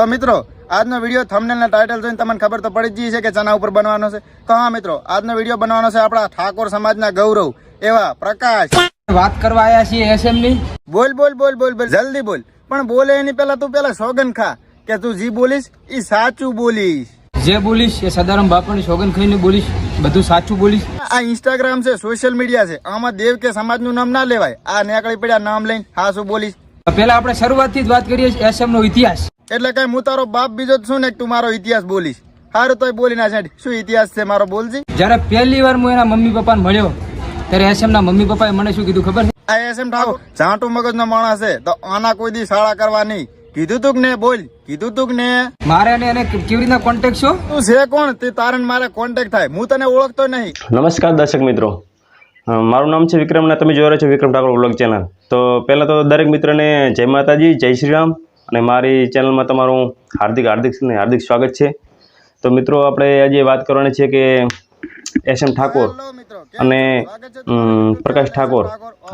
તો મિત્રો આજનો વીડિયો થમનેલના ટાઇટલ જોઈને તમને ખબર તો પડી જ છે કે ચના ઉપર બનવાનો છે. તો હા મિત્રો આજનો વીડિયો બનવાનો છે આપણા ઠાકોર સમાજના ગૌરવ એવા પ્રકાશ. વાત કરવા આવ્યા છીએ એસએમની. બોલ બોલ બોલ બોલ બોલ જલ્દી બોલ. પણ બોલે એની પહેલા તું પેલા સોગન ખા કે તું જી બોલીશ એ સાચું બોલીશ. જે બોલીશ એ સદારામ બાપાની સોગન ખાઈને બોલીશ બધું સાચું બોલીશ. આ ઇન્સ્ટાગ્રામ છે સોશિયલ મીડિયા છે. આમાં દેવ કે સમાજનું નામ ના લેવાય. આ નેકળી પડ્યા નામ લઈને હા શું બોલીશ પેલા આપણે શરૂઆતથી જ વાત કરીએ એસએમ નો ઇતિહાસ. એટલે કઈ હું તારો બાપ બીજો જ છું ને તું મારો ઇતિહાસ બોલીશ. હારું તોય બોલી ના છાંટ. શું ઇતિહાસ છે મારો બોલજી? જ્યારે પહેલી વાર હું એના મમ્મી પપ્પાને મળ્યો ત્યારે એસએમ ના મમ્મી પપ્પાએ મને શું કીધું ખબર છે? આ એસ એમ ઠાકોર ઝાંટુ મગજનો માણસ છે. તો આના કોઈ દી શાળા કરવા નહીં. કીધું તું ને બોલ. કીધું તું ને? મારે અને એને કેવી રીતના કોન્ટેક્ટ છો? તું છે કોણ? તે તારે મારે કોન્ટેક્ટ થાય. હું તને ઓળખતો નહીં. નમસ્કાર દર્શક મિત્રો. મારું નામ છે વિક્રમ ને તમે જોઈ રહ્યા છો વિક્રમ ઠાકોર વ્લોગ ચેનલ તો પહેલાં તો દરેક મિત્રને જય માતાજી જય શ્રી રામ. અને મારી ચેનલમાં તમારું હાર્દિક હાર્દિક હાર્દિક સ્વાગત છે. તો મિત્રો આપણે આજે વાત કરવાની છે કે એસ એમ ઠાકોર અને પ્રકાશ ઠાકોર.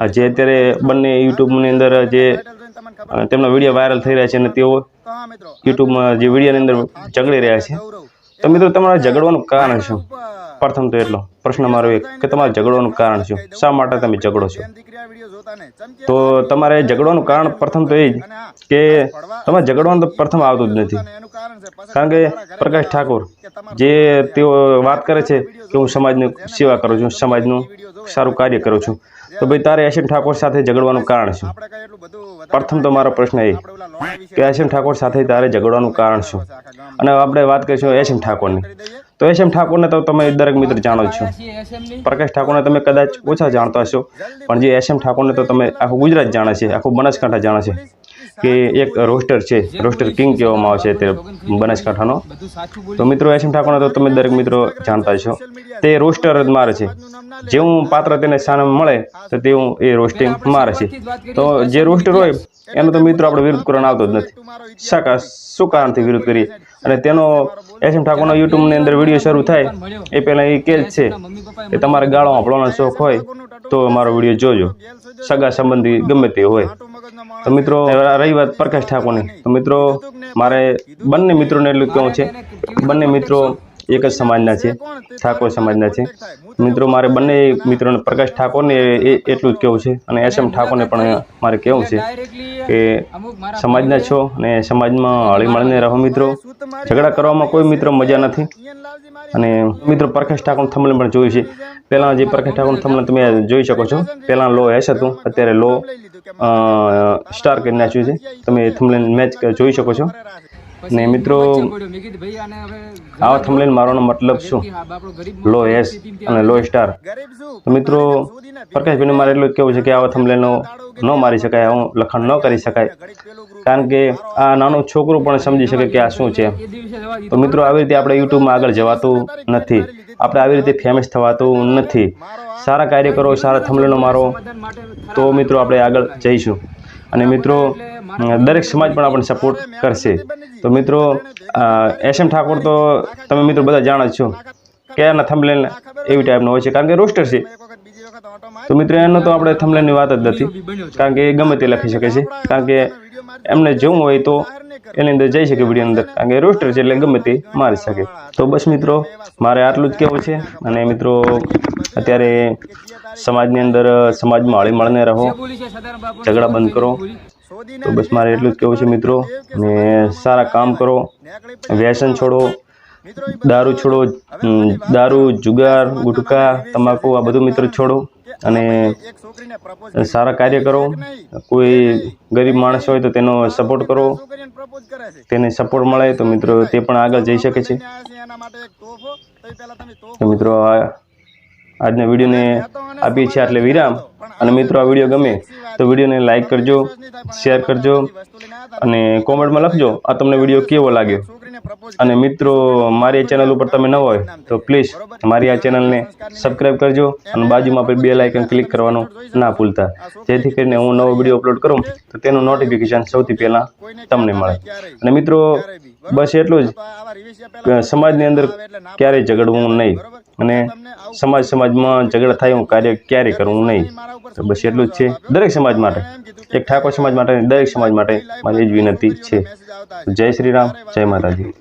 આ જે અત્યારે બંને યુટ્યુબની અંદર જે તમને વીડિયો વાયરલ થઈ રહ્યા છે અને તેઓ યુટ્યુબમાં જે વિડીયોની અંદર ઝઘડી રહ્યા છે. તો મિત્રો તમારા ઝઘડવાનું કારણ શું? પ્રથમ તો એટલો. પ્રશ્ન મારો એક, કે તમારે ઝઘડોનું કારણ શું? શા માટે તમે ઝઘડો છો? તો તમારે ઝઘડોનું કારણ પ્રથમ તો એ જ કે તમારે ઝઘડવાનું તો પ્રથમ આવતું જ નથી. કારણ કે પ્રકાશ ઠાકોર જે તેઓ વાત કરે છે કે હું સમાજની સેવા કરું છું, સમાજનું સારું કાર્ય કરું છું, તો ભાઈ તારે એશિયન ઠાકોર સાથે ઝઘડવાનું કારણ શું? પ્રથમ તો મારો પ્રશ્ન એ કે એશિયન ઠાકોર સાથે તારે ઝઘડવાનું કારણ શું? અને આપણે વાત કરીશું એશિયન ઠાકોરની. કરી એસ એમ ઠાકોરને તો તમે દરેક મિત્ર જાણો જ છો. પ્રકાશ ઠાકોરને તમે કદાચ ઓછા જાણતા હશો, પણ જે એસ એમ ઠાકોરને તો તમે આખું ગુજરાત જાણે છે, આખું બનાસકાંઠા જાણે છે કે એક રોસ્ટર છે, રોસ્ટર કિંગ કહેવામાં આવે છે તે બનાસકાંઠાનો. તો મિત્રો એસ એમ ઠાકોરને તો તમે દરેક મિત્રો જાણતા છો. તે રોસ્ટર જ મારે છે. જેવું પાત્ર તેને સ્થાન મળે, તો તેવું એ રોસ્ટિંગ મારે છે. તો જે રોસ્ટર હોય, એનો તો મિત્રો આપણે વિરોધ કરવાનો આવતો જ નથી. શું કારણથી વિરોધ કરીએ? અને તેનો એસિમ ઠાકોરનો યુટ્યુબની અંદર વીડિયો શરૂ થાય, એ પહેલાં એ કહે જ છે કે તમારે ગાળો વાપરવાનો શોખ હોય તો મારો વીડિયો જોજો. સગા સંબંધી ગમે તે હોય. તો મિત્રો, રહી વાત પ્રકાશ ઠાકોરની. તો મિત્રો, મારે બંને મિત્રોને એટલું કહેવું છે. બંને મિત્રો એક જ સમાજના છે, ઠાકોર સમાજના છે. મિત્રો, મારે બંને મિત્રોને પ્રકાશ ઠાકોરને એટલું જ કહેવું છે અને એસ એમ ઠાકોરને પણ મારે કહેવું છે કે સમાજના છો અને સમાજમાં હળી મળીને રહો મિત્રો. ઝઘડા કરવામાં કોઈ મિત્રો મજા નથી. અને મિત્રો, પ્રકાશ ઠાકોર થમલન પણ જોયું છે. પહેલાં જે પ્રકાશ ઠાકોર થમલન તમે જોઈ શકો છો. પહેલાં લો એસ હતું, અત્યારે લો સ્ટાર કરી નાખ્યું છે. તમે થમલન મેચ જોઈ શકો છો. ને મિત્રો આવા થંબલેન મારવાનો મતલબ શું? લો એસ અને લો સ્ટાર તો મિત્રો પ્રકાશભાઈને મારે એટલું જ કહેવું છે. કે આવા થમલેનો ન મારી શકાય આવું લખાણ ન કરી શકાય. કારણ કે આ નાનું છોકરું પણ સમજી શકે કે આ શું છે. તો મિત્રો આવી રીતે આપણે યુટ્યુબમાં આગળ જવાતું નથી. આપણે આવી રીતે ફેમસ થવાતું નથી. સારા કાર્ય કરો સારા થંબલેનો મારો. તો મિત્રો આપણે આગળ જઈશું. અને મિત્રો દરેક સમાજ પણ આપણને સપોર્ટ કરશે. તો મિત્રો એસ એમ ઠાકોર તો તમે મિત્રો બધા જાણો છો કયાના થમલેન એવી ટાઈપનો હોય છે, કારણ કે રોસ્ટર છે. તો મિત્રો, એનો તો આપણે થમલેનની વાત જ નથી, કારણ કે એ ગમે તે લખી શકે છે. કારણ કે એમને જવું હોય તો એની અંદર જઈ શકે વીડિયો અંદર, કારણ કે રોસ્ટર છે એટલે ગમે તે મારી શકે. તો બસ મિત્રો, મારે આટલું જ કહેવું છે, અને મિત્રો, અત્યારે સમાજની અંદર સમાજમાં હળી મળીને રહો ઝઘડા બંધ કરો. તો બસ મારે એટલું જ કહેવું છે મિત્રો. ને સારા કામ કરો વ્યસન છોડો દારૂ છોડો દારૂ જુગાર ગુટકા તમાકુ આ બધું મિત્રો છોડો અને સારા કાર્ય કરો. કોઈ ગરીબ માણસ હોય તો તેનો સપોર્ટ કરો. તેને સપોર્ટ મળે તો મિત્રો તે પણ આગળ જઈ શકે છે. તો મિત્રો આ આજના વિડીયોને આપીએ છીએ એટલે વિરામ. અને મિત્રો આ વીડિયો ગમે તો વિડીયોને લાઈક કરજો શેર કરજો અને કોમેન્ટમાં લખજો આ તમને વીડિયો કેવો લાગ્યો. અને મિત્રો મારી આ ચેનલ ઉપર તમે ન હોય તો પ્લીઝ મારી આ ચેનલને સબસ્ક્રાઈબ કરજો અને બાજુમાં આપણે બે લાઇકન ક્લિક કરવાનું ના ભૂલતા. જેથી કરીને હું નવો વીડિયો અપલોડ કરું તો તેનું નોટિફિકેશન સૌથી પહેલાં તમને મળે. અને મિત્રો બસ એટલું જ. સમાજની અંદર ક્યારેય ઝઘડવું નહીં. અને સમાજ સમાજમાં ઝઘડા થાય એવું કાર્ય ક્યારેય કરવું નહીં. તો બસ એટલું જ છે. દરેક સમાજ માટે. એક ઠાકોર સમાજ માટે દરેક સમાજ માટે મારી એ જ વિનંતી છે. જય શ્રી રામ. જય માતાજી.